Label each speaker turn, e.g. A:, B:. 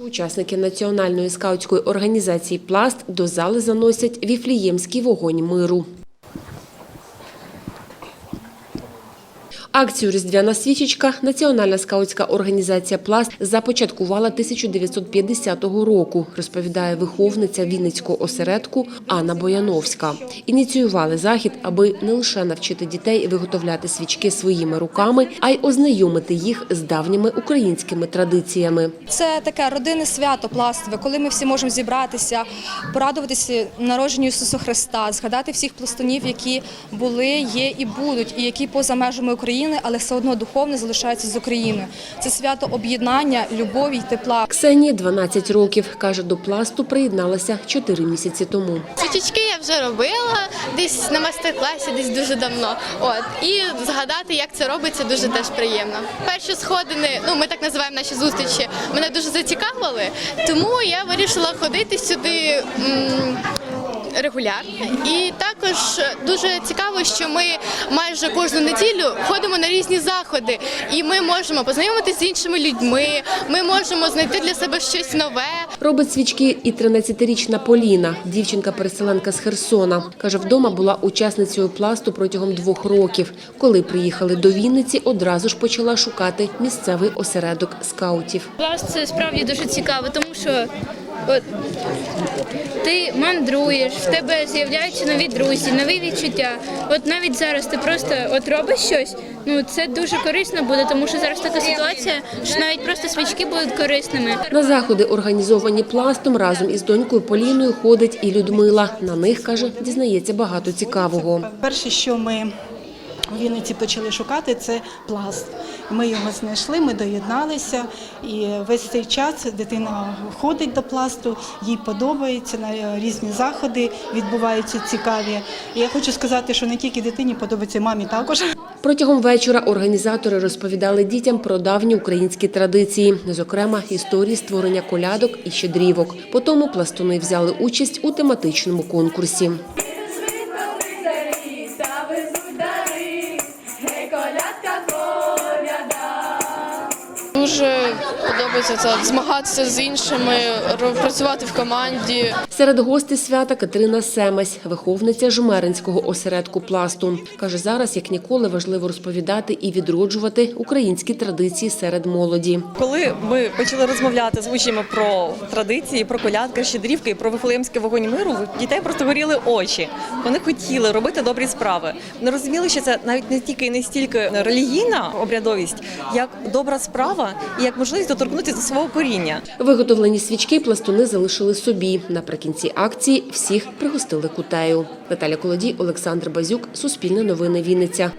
A: Учасники національної скаутської організації Пласт до зали заносять віфліємський вогонь миру. Акцію Різдвяна свічечка Національна скаутська організація Пласт започаткувала 1950 року, розповідає виховниця Вінницького осередку Анна Бояновська. Ініціювали захід, аби не лише навчити дітей виготовляти свічки своїми руками, а й ознайомити їх з давніми українськими традиціями.
B: Це таке родинне свято пластове, коли ми всі можемо зібратися, порадуватися народженню Ісуса Христа, згадати всіх пластунів, які були, є і будуть, і які поза межами України, але все одно духовно залишаються з Україною. Це свято об'єднання, любові й тепла.
A: Ксенії 12 років. Каже, до пласту приєдналася 4 місяці тому.
C: Свічечки я вже робила десь на майстер-класі, десь дуже давно. От і згадати, як це робиться, дуже теж приємно. Перші сходини, ну ми так називаємо наші зустрічі, мене дуже зацікавили, тому я вирішила ходити сюди. м, Регулярно і також дуже цікаво, що ми майже кожну неділю ходимо на різні заходи, і ми можемо познайомитися з іншими людьми. Ми можемо знайти для себе щось нове.
A: Робить свічки і 13-річна Поліна, дівчинка-переселенка з Херсона. Каже, вдома була учасницею пласту протягом двох років. Коли приїхали до Вінниці, одразу ж почала шукати місцевий осередок скаутів.
D: Пласт це справді дуже цікаво, тому що от, ти мандруєш, в тебе з'являються нові друзі, нові відчуття. От навіть зараз ти просто от робиш щось. Ну це дуже корисно буде, тому що зараз така ситуація, що навіть просто свічки будуть корисними.
A: На заходи, організовані пластом, разом із донькою Поліною ходить і Людмила. На них, каже, дізнається багато цікавого.
E: Перше, що ми у Вінниці почали шукати, це пласт. Ми його знайшли, ми доєдналися, і весь цей час дитина ходить до пласту, їй подобається на різні заходи відбуваються цікаві. І я хочу сказати, що не тільки дитині подобається, мамі також.
A: Протягом вечора організатори розповідали дітям про давні українські традиції, зокрема історії створення колядок і щедрівок. По тому пластуни взяли участь у тематичному конкурсі.
F: Дуже подобається це змагатися з іншими, працювати в команді.
A: Серед гостей свята Катерина Семесь, виховниця Жмеринського осередку пласту. Каже, зараз як ніколи важливо розповідати і відроджувати українські традиції серед молоді.
G: Коли ми почали розмовляти з учнями про традиції, про колядки, щедрівки, про вифлеємський вогонь миру, дітей просто горіли очі. Вони хотіли робити добрі справи. Вони розуміли, що це навіть не тільки і не стільки релігійна обрядовість, як добра справа і як можливість доторкнутися до свого коріння.
A: Виготовлені свічки пластуни залишили собі. Наприкінці акції всіх пригостили кутею. Наталя Колодій, Олександр Базюк, Суспільне новини Вінниця.